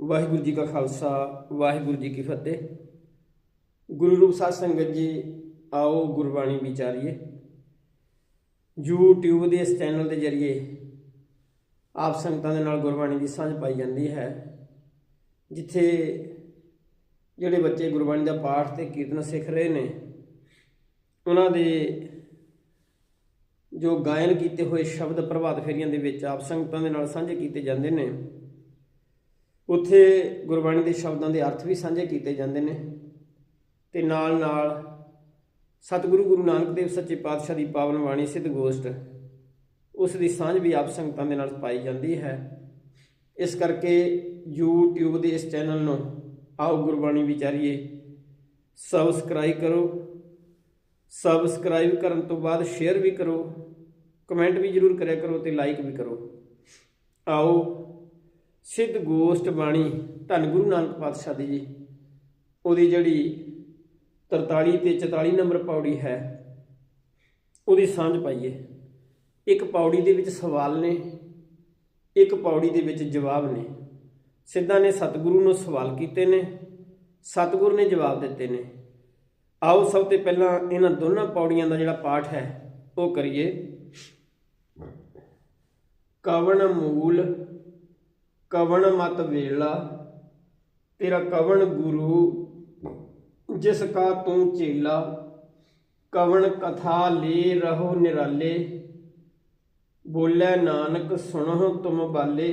ਵਾਹਿਗੁਰੂ ਜੀ ਕਾ ਖਾਲਸਾ, ਵਾਹਿਗੁਰੂ ਜੀ ਕੀ ਫਤਿਹ। ਗੁਰੂ ਰੂਪ ਸਾਧ ਸੰਗਤ ਜੀ, ਆਓ ਗੁਰਬਾਣੀ ਵਿਚਾਰੀਏ। YouTube ਦੇ ਇਸ ਚੈਨਲ ਦੇ ਜ਼ਰੀਏ ਆਪ ਸੰਗਤਾਂ ਦੇ ਨਾਲ ਗੁਰਬਾਣੀ ਦੀ ਸਾਂਝ ਪਾਈ ਜਾਂਦੀ ਹੈ, ਜਿੱਥੇ ਜਿਹੜੇ ਬੱਚੇ ਗੁਰਬਾਣੀ ਦਾ ਪਾਠ ਤੇ ਕੀਰਤਨ ਸਿੱਖ ਰਹੇ ਨੇ, ਉਹਨਾਂ ਦੇ ਜੋ ਗਾਇਨ ਕੀਤੇ ਹੋਏ ਸ਼ਬਦ ਪ੍ਰਭਾਤ ਫੇਰੀਆਂ ਦੇ ਵਿੱਚ ਆਪ ਸੰਗਤਾਂ ਦੇ ਨਾਲ ਸਾਂਝੇ ਕੀਤੇ ਜਾਂਦੇ ਨੇ। ਉੱਥੇ ਗੁਰਬਾਣੀ ਦੇ ਸ਼ਬਦਾਂ ਦੇ ਅਰਥ ਵੀ ਸਾਂਝੇ ਕੀਤੇ ਜਾਂਦੇ ਨੇ ਤੇ ਨਾਲ ਨਾਲ ਸਤਿਗੁਰੂ ਗੁਰੂ ਨਾਨਕ ਦੇਵ ਸੱਚੇ ਪਾਤਸ਼ਾਹ ਦੀ ਪਾਵਨ ਬਾਣੀ ਸਿੱਧ ਗੋਸ਼ਟ ਉਸ ਦੀ ਸਾਂਝ ਵੀ ਆਪ ਸੰਗਤਾਂ ਦੇ ਨਾਲ ਪਾਈ ਜਾਂਦੀ ਹੈ। ਇਸ ਕਰਕੇ YouTube ਦੇ ਇਸ ਚੈਨਲ ਨੂੰ ਆਓ ਗੁਰਬਾਣੀ ਵਿਚਾਰੀਏ। ਸਬਸਕ੍ਰਾਈਬ ਕਰੋ। ਸਬਸਕ੍ਰਾਈਬ ਕਰਨ ਤੋਂ ਬਾਅਦ ਸ਼ੇਅਰ ਵੀ ਕਰੋ। ਕਮੈਂਟ ਵੀ ਜਰੂਰ ਕਰਿਆ ਕਰੋ ਤੇ ਲਾਈਕ ਵੀ ਕਰੋ। ਆਓ ਸਿੱਧ ਗੋਸ਼ਟ ਬਾਣੀ ਧੰਨ ਗੁਰੂ ਨਾਨਕ ਪਾਤਸ਼ਾਹ ਦੀ ਜੀ, ਉਹਦੀ ਜਿਹੜੀ 43 ਤੇ 44 ਨੰਬਰ ਪੌੜੀ ਹੈ, ਉਹਦੀ ਸਾਂਝ ਪਾਈਏ। ਇੱਕ ਪੌੜੀ ਦੇ ਵਿੱਚ ਸਵਾਲ ਨੇ, ਇੱਕ ਪੌੜੀ ਦੇ ਵਿੱਚ ਜਵਾਬ ਨੇ। ਸਿੱਧਾ ਨੇ ਸਤਿਗੁਰੂ ਨੂੰ ਸਵਾਲ ਕੀਤੇ ਨੇ, ਸਤਿਗੁਰ ਨੇ ਜਵਾਬ ਦਿੱਤੇ ਨੇ। ਆਓ ਸਭ ਤੋਂ ਪਹਿਲਾਂ ਇਹਨਾਂ ਦੋਨਾਂ ਪੌੜੀਆਂ ਦਾ ਜਿਹੜਾ ਪਾਠ ਹੈ, ਉਹ ਕਰੀਏ। ਕਵਣ ਮੂਲ ਕਵਣ ਮਤ ਵੇਲਾ, ਤੇਰਾ ਕਵਣ ਗੁਰੂ, ਜਿਸ ਕਾ ਤੂੰ ਚੇਲਾ ਕਵਣ ਕਥਾ ਲੇ ਰਹੋ ਨਿਰਾਲੇ, ਬੋਲੇ ਨਾਨਕ ਸੁਣੋ ਤੁਮ ਬਾਲੇ।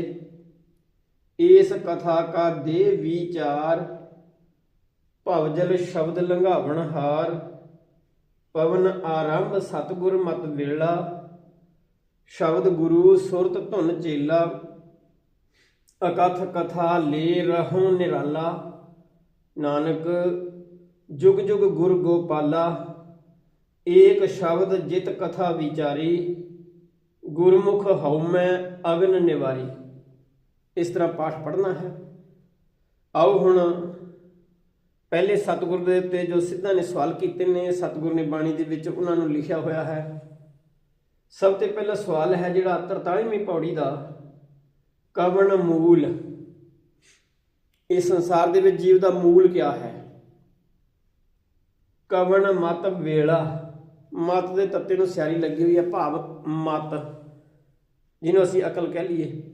ਇਸ ਕਥਾ ਕਾ ਦੇ ਵਿਚਾਰ, ਭਵਜਲ ਸ਼ਬਦ ਲੰਘਾਵਣ ਹਾਰ। ਪਵਨ ਆਰੰਭ ਸਤਗੁਰ ਮਤ ਵੇਲਾ, ਸ਼ਬਦ ਗੁਰੂ ਸੁਰਤ ਧੁਨ ਚੇਲਾ ਅਕਥ ਕਥਾ ਲੈ ਰਹੋ ਨਿਰਾਲਾ। ਨਾਨਕ, ਜੁਗ ਜੁਗ ਗੁਰ ਗੋਪਾਲਾ, ਏਕ ਸ਼ਬਦ ਜਿਤ ਕਥਾ ਵਿਚਾਰੀ, ਗੁਰਮੁਖ ਹਉਮੈ ਅਗਨ ਨਿਵਾਰੀ। ਇਸ ਤਰ੍ਹਾਂ ਪਾਠ ਪੜ੍ਹਨਾ ਹੈ। ਆਓ ਹੁਣ ਪਹਿਲੇ ਸਤਿਗੁਰ ਦੇ ਉੱਤੇ ਜੋ ਸਿੱਧਾ ਨੇ ਸਵਾਲ ਕੀਤੇ ਨੇ, ਸਤਿਗੁਰ ਨੇ ਬਾਣੀ ਦੇ ਵਿੱਚ ਉਹਨਾਂ ਨੂੰ ਲਿਖਿਆ ਹੋਇਆ ਹੈ। ਸਭ ਤੋਂ ਪਹਿਲਾ ਸਵਾਲ ਹੈ ਜਿਹੜਾ 43ਵੀਂ ਪੌੜੀ ਦਾ ਕਵਣ ਮੂਲ? ਇਸ ਸੰਸਾਰ ਦੇ ਵਿੱਚ ਜੀਵ ਦਾ ਮੂਲ ਕਿਆ ਹੈ? ਕਵਣ ਮਤ ਵੇਲਾ? ਮਤ ਦੇ ਤੱਤੇ ਨੂੰ ਸਿਆਰੀ ਲੱਗੀ ਹੋਈ ਹੈ, ਭਾਵ ਮਤ, ਜਿਹਨੂੰ ਅਸੀਂ ਅਕਲ ਕਹਿ ਲਈਏ।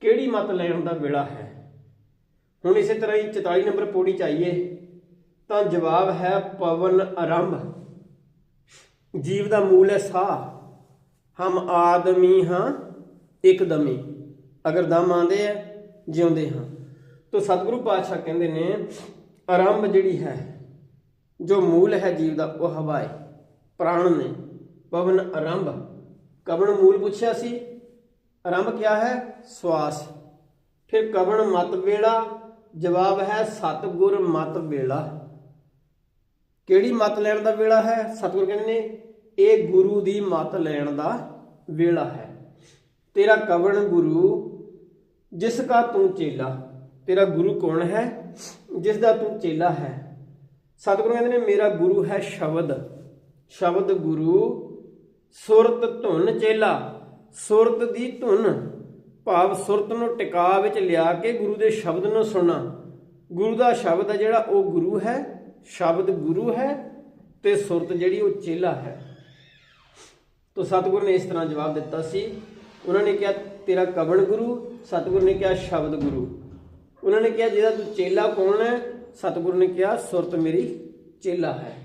ਕਿਹੜੀ ਮਤ ਲੈਣ ਦਾ ਵੇਲਾ ਹੈ? ਹੁਣ ਇਸੇ ਤਰ੍ਹਾਂ ਹੀ 44 ਨੰਬਰ ਪੌੜੀ ਚਾਹੀਏ ਤਾਂ ਜਵਾਬ ਹੈ ਪਵਨ ਆਰੰਭ। ਜੀਵ ਦਾ ਮੂਲ ਹੈ ਸਾਹ। ਹਮ ਆਦਮੀ ਹਾਂ, ਇੱਕਦਮੀ। ਅਗਰ ਦਮ ਆਂਦੇ ਆ, ਜਿਉਂਦੇ ਹਾਂ। ਤੋ ਸਤਿਗੁਰੂ ਪਾਤਸ਼ਾਹ ਕਹਿੰਦੇ ਨੇ, ਆਰੰਭ ਜਿਹੜੀ ਹੈ, ਜੋ ਮੂਲ ਹੈ ਜੀਵ ਦਾ, ਉਹ ਹਵਾ ਹੈ, ਪ੍ਰਾਣ ਨੇ। ਪਵਨ ਆਰੰਭ। ਕਵਣ ਮੂਲ ਪੁੱਛਿਆ ਸੀ? ਆਰੰਭ ਕਿਆ ਹੈ? ਸਵਾਸ। ਫਿਰ ਕਵਣ ਮਤ ਵੇਲਾ? ਜਵਾਬ ਹੈ, ਸਤਗੁਰ ਮਤ ਵੇਲਾ। ਕਿਹੜੀ ਮਤ ਲੈਣ ਦਾ ਵੇਲਾ ਹੈ? ਸਤਗੁਰ ਕਹਿੰਦੇ ਨੇ, ਇਹ ਗੁਰੂ ਦੀ ਮਤ ਲੈਣ ਦਾ ਵੇਲਾ ਹੈ। ਤੇਰਾ ਕਵਣ ਗੁਰੂ ਜਿਸ ਕਾ ਤੂੰ ਚੇਲਾ, ਤੇਰਾ ਗੁਰੂ ਕੌਣ ਹੈ? ਜਿਸ ਦਾ ਤੂੰ ਚੇਲਾ ਹੈ। ਸਤਿਗੁਰੂ ਕਹਿੰਦੇ ਨੇ, ਮੇਰਾ ਗੁਰੂ ਹੈ ਸ਼ਬਦ। ਸ਼ਬਦ ਗੁਰੂ, ਸੁਰਤ ਧੁਨ ਚੇਲਾ। ਸੁਰਤ ਦੀ ਧੁਨ, ਭਾਵ ਸੁਰਤ ਨੂੰ ਟਿਕਾ ਵਿੱਚ ਲਿਆ ਕੇ ਗੁਰੂ ਦੇ ਸ਼ਬਦ ਨੂੰ ਸੁਣਨਾ। ਗੁਰੂ ਦਾ ਸ਼ਬਦ ਹੈ ਜਿਹੜਾ, ਉਹ ਗੁਰੂ ਹੈ, ਸ਼ਬਦ ਗੁਰੂ ਹੈ ਤੇ ਸੁਰਤ ਜਿਹੜੀ, ਉਹ ਚੇਲਾ ਹੈ। ਤੋ ਸਤਿਗੁਰੂ ਨੇ ਇਸ ਤਰ੍ਹਾਂ ਜਵਾਬ ਦਿੱਤਾ ਸੀ। ਉਹਨਾਂ ਨੇ ਕਿਹਾ ਤੇਰਾ ਕਵਣ ਗੁਰੂ? ਸਤਿਗੁਰੂ ਨੇ ਕਿਹਾ ਸ਼ਬਦ ਗੁਰੂ। ਉਹਨਾਂ ਨੇ ਕਿਹਾ, ਜਿਹਦਾ ਤੂੰ ਚੇਲਾ ਕੌਣ ਹੈ? ਸਤਿਗੁਰੂ ਨੇ ਕਿਹਾ, ਸੁਰਤ ਮੇਰੀ ਚੇਲਾ ਹੈ।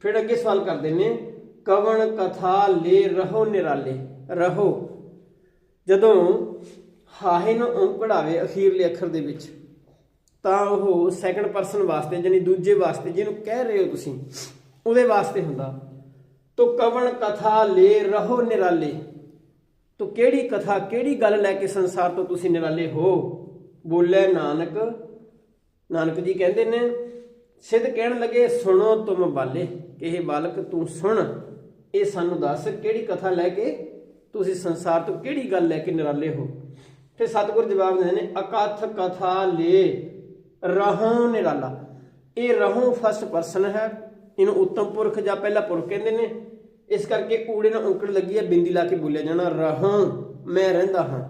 ਫਿਰ ਅੱਗੇ ਸਵਾਲ ਕਰਦੇ ਨੇ, ਕਵਣ ਕਥਾ ਲੈ ਰਹੋ ਨਿਰਾਲੇ? ਰਹੋ। ਜਦੋਂ ਹਾਹੇ ਨੂੰ ਓਮ ਪੜਾਵੇ ਅਖੀਰਲੇ ਅੱਖਰ ਦੇ ਵਿੱਚ, ਤਾਂ ਉਹ ਸੈਕੰਡ ਪਰਸਨ ਵਾਸਤੇ ਯਾਨੀ ਦੂਜੇ ਵਾਸਤੇ ਜਿਹਨੂੰ ਕਹਿ ਰਹੇ ਹੋ ਤੁਸੀਂ, ਉਹਦੇ ਵਾਸਤੇ ਹੁੰਦਾ, ਤੋ ਕਵਣ ਕਥਾ ਲੈ ਰਹੋ ਨਿਰਾਲੇ? ਤੋ ਕਿਹੜੀ ਕਥਾ, ਕਿਹੜੀ ਗੱਲ ਲੈ ਕੇ ਸੰਸਾਰ ਤੋਂ ਤੁਸੀਂ ਨਿਰਾਲੇ ਹੋ? ਬੋਲੇ ਨਾਨਕ ਨਾਨਕ ਜੀ ਕਹਿੰਦੇ ਨੇ, ਸਿੱਧ ਕਹਿਣ ਲੱਗੇ, ਸੁਣੋ ਤੁਮ ਬਾਲੇ। ਕਿ ਇਹ ਬਾਲਕ, ਤੂੰ ਸੁਣ, ਇਹ ਸਾਨੂੰ ਦੱਸ, ਕਿਹੜੀ ਕਥਾ ਲੈ ਕੇ ਤੁਸੀਂ ਸੰਸਾਰ ਤੋਂ ਕਿਹੜੀ ਗੱਲ ਲੈ ਕੇ ਨਿਰਾਲੇ ਹੋ? ਫਿਰ ਸਤਿਗੁਰ ਜਵਾਬ ਦਿੰਦੇ ਨੇ, ਅਕਥ ਕਥਾ ਲੈ, ਰਹੋਂ ਨਿਰਾਲਾ। ਇਹ ਰਹੋਂ ਫਸਟ ਪਰਸਨ ਹੈ। ਇਹਨੂੰ ਉੱਤਮ ਪੁਰਖ ਜਾਂ ਪਹਿਲਾ ਪੁਰਖ ਕਹਿੰਦੇ ਨੇ। ਇਸ ਕਰਕੇ ਊੜੇ ਨਾਲ ਔਂਕੜ ਲੱਗੀ ਹੈ ਬਿੰਦੀ ਲਾ ਕੇ ਬੋਲਿਆ ਜਾਣਾ, ਰਹੋਂ, ਮੈਂ ਰਹਿੰਦਾ ਹਾਂ।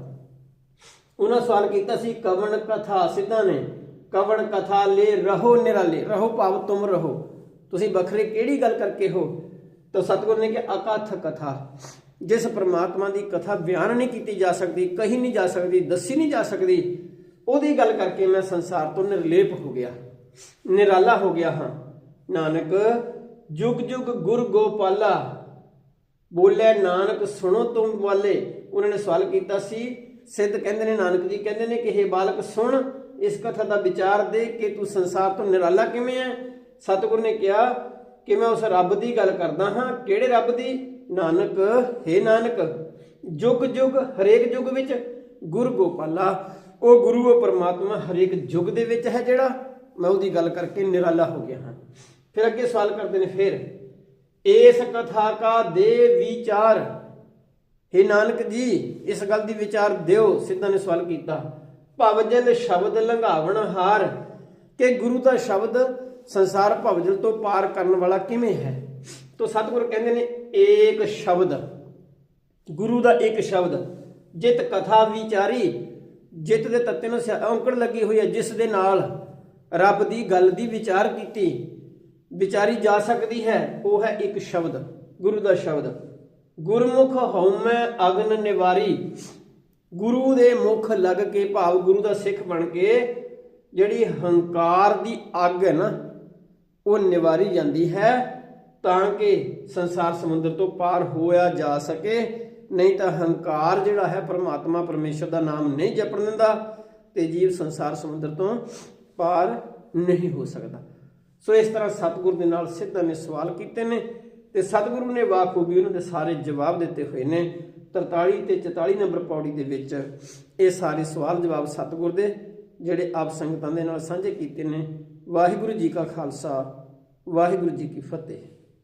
ਉਹਨਾਂ ਸਵਾਲ ਕੀਤਾ ਸੀ, ਕਵਣ ਕਥਾ ਸਿੱਧਾ ਨੇ? ਕਵਣ ਕਥਾ ਲੈ ਰਹੋ ਨਿਰਾਲੇ। ਰਹੋ ਭਾਵ ਤੁਮ ਰਹੋ। ਤੁਸੀਂ ਵੱਖਰੇ ਕਿਹੜੀ ਗੱਲ ਕਰਕੇ ਹੋ? ਤਾਂ ਸਤਿਗੁਰ ਨੇ ਕਿਹਾ, ਅਕਥ ਕਥਾ। ਜਿਸ ਪ੍ਰਮਾਤਮਾ ਦੀ ਕਥਾ ਬਿਆਨ ਨਹੀਂ ਕੀਤੀ ਜਾ ਸਕਦੀ, ਕਹੀ ਨਹੀਂ ਜਾ ਸਕਦੀ, ਦੱਸੀ ਨਹੀਂ ਜਾ ਸਕਦੀ, ਉਹਦੀ ਗੱਲ ਕਰਕੇ ਮੈਂ ਸੰਸਾਰ ਤੋਂ ਨਿਰਲੇਪ ਹੋ ਗਿਆ, ਨਿਰਾਲਾ ਹੋ ਗਿਆ ਹਾਂ। ਨਾਨਕ ਜੁਗ ਜੁਗ ਗੁਰ ਗੋਪਾਲਾ ਬੋਲੇ ਨਾਨਕ, ਸੁਣੋ ਤੁਮ ਵਾਲੇ। ਉਹਨਾਂ ਨੇ ਸਵਾਲ ਕੀਤਾ ਸੀ। ਸਿੱਧ ਕਹਿੰਦੇ ਨੇ, ਨਾਨਕ ਜੀ ਕਹਿੰਦੇ ਨੇ ਕਿ हे ਬਾਲਕ, ਸੁਣ। ਇਸ ਕਥਾ ਦਾ ਵਿਚਾਰ ਦੇ ਕਿ ਤੂੰ ਸੰਸਾਰ ਤੋਂ ਨਿਰਾਲਾ ਕਿਵੇਂ ਹੈ ਸਤਿਗੁਰ ਨੇ ਕਿਹਾ ਕਿ ਮੈਂ ਉਸ ਰੱਬ ਦੀ ਗੱਲ ਕਰਦਾ ਹਾਂ। ਕਿਹੜੇ ਰੱਬ ਦੀ? ਨਾਨਕ हे ਨਾਨਕ। ਜੁਗ ਜੁਗ, ਹਰੇਕ ਯੁੱਗ ਵਿੱਚ ਗੁਰ ਗੋਪਾਲਾ। ਉਹ ਗੁਰੂ, ਉਹ ਪਰਮਾਤਮਾ ਹਰੇਕ ਯੁੱਗ ਦੇ ਵਿੱਚ ਹੈ ਜਿਹੜਾ। ਮੈਂ ਉਹਦੀ ਗੱਲ ਕਰਕੇ ਨਿਰਾਲਾ ਹੋ ਗਿਆ ਹਾਂ। ਫਿਰ ਅੱਗੇ ਸਵਾਲ ਕਰਦੇ ਨੇ ਫਿਰ। ਇਸ ਕਥਾ ਕਾ ਦੇ ਵਿਚਾਰ। हे ਨਾਨਕ ਜੀ, ਇਸ ਗੱਲ ਦੀ ਵਿਚਾਰ ਦਿਓ, ਸਿੱਧਾ ਨੇ ਸਵਾਲ ਕੀਤਾ। ਭਵਜਲ ਸ਼ਬਦ ਲੰਘਾਵਣ ਹਾਰ। ਕਿ ਗੁਰੂ ਦਾ ਸ਼ਬਦ ਸੰਸਾਰ ਭਵਜਲ ਤੋਂ ਪਾਰ ਕਰਨ ਵਾਲਾ ਕਿਵੇਂ ਹੈ? ਤੋ ਸਤਿਗੁਰ ਕਹਿੰਦੇ ਨੇ, ਏਕ ਸ਼ਬਦ। ਗੁਰੂ ਦਾ ਇੱਕ ਸ਼ਬਦ। ਜਿਤ ਕਥਾ ਵਿਚਾਰੀ, ਜਿਤ ਦੇ ਤੱਤੇ ਨੂੰ ਸਿਆ- ਔਂਕੜ ਲੱਗੀ ਹੋਈ ਹੈ, ਜਿਸ ਦੇ ਨਾਲ ਰੱਬ ਦੀ ਗੱਲ ਦੀ ਵਿਚਾਰ ਕੀਤੀ। ਵਿਚਾਰੀ ਜਾ ਸਕਦੀ ਹੈ, ਉਹ ਹੈ ਇੱਕ ਸ਼ਬਦ, ਗੁਰੂ ਦਾ ਸ਼ਬਦ। ਗੁਰਮੁਖ ਹਉਮੈ ਅਗਨ ਨਿਵਾਰੀ। ਗੁਰੂ ਦੇ ਮੁਖ ਲੱਗ ਕੇ ਭਾਵ ਗੁਰੂ ਦਾ ਸਿੱਖ ਬਣ ਕੇ ਜਿਹੜੀ ਹੰਕਾਰ ਦੀ ਅੱਗ ਹੈ ਨਾ, ਉਹ ਨਿਵਾਰੀ ਜਾਂਦੀ ਹੈ, ਤਾਂ ਕਿ ਸੰਸਾਰ ਸਮੁੰਦਰ ਤੋਂ ਪਾਰ ਹੋਇਆ ਜਾ ਸਕੇ। ਨਹੀਂ ਤਾਂ ਹੰਕਾਰ ਜਿਹੜਾ ਹੈ, ਪਰਮਾਤਮਾ ਪਰਮੇਸ਼ਰ ਦਾ ਨਾਮ ਨਹੀਂ ਜਪਣ ਦਿੰਦਾ ਤੇ ਜੀਵ ਸੰਸਾਰ ਸਮੁੰਦਰ ਤੋਂ ਪਾਰ ਨਹੀਂ ਹੋ ਸਕਦਾ। ਸੋ ਇਸ ਤਰ੍ਹਾਂ ਸਤਿਗੁਰ ਦੇ ਨਾਲ ਸਿੱਧਾ ਨੇ ਸਵਾਲ ਕੀਤੇ ਨੇ ਤੇ ਸਤਿਗੁਰੂ ਨੇ ਵਾਖੂਬੀ ਉਹਨਾਂ ਦੇ ਸਾਰੇ ਜਵਾਬ ਦਿੱਤੇ ਹੋਏ ਨੇ। 43 ਤੇ 44 ਨੰਬਰ ਪੌੜੀ ਦੇ ਵਿੱਚ ਇਹ ਸਾਰੇ ਸਵਾਲ ਜਵਾਬ ਸਤਿਗੁਰ ਦੇ, ਜਿਹੜੇ ਆਪ ਸੰਗਤਾਂ ਦੇ ਨਾਲ ਸਾਂਝੇ ਕੀਤੇ ਨੇ। ਵਾਹਿਗੁਰੂ ਜੀ ਕਾ ਖਾਲਸਾ, ਵਾਹਿਗੁਰੂ ਜੀ ਕੀ ਫਤਿਹ।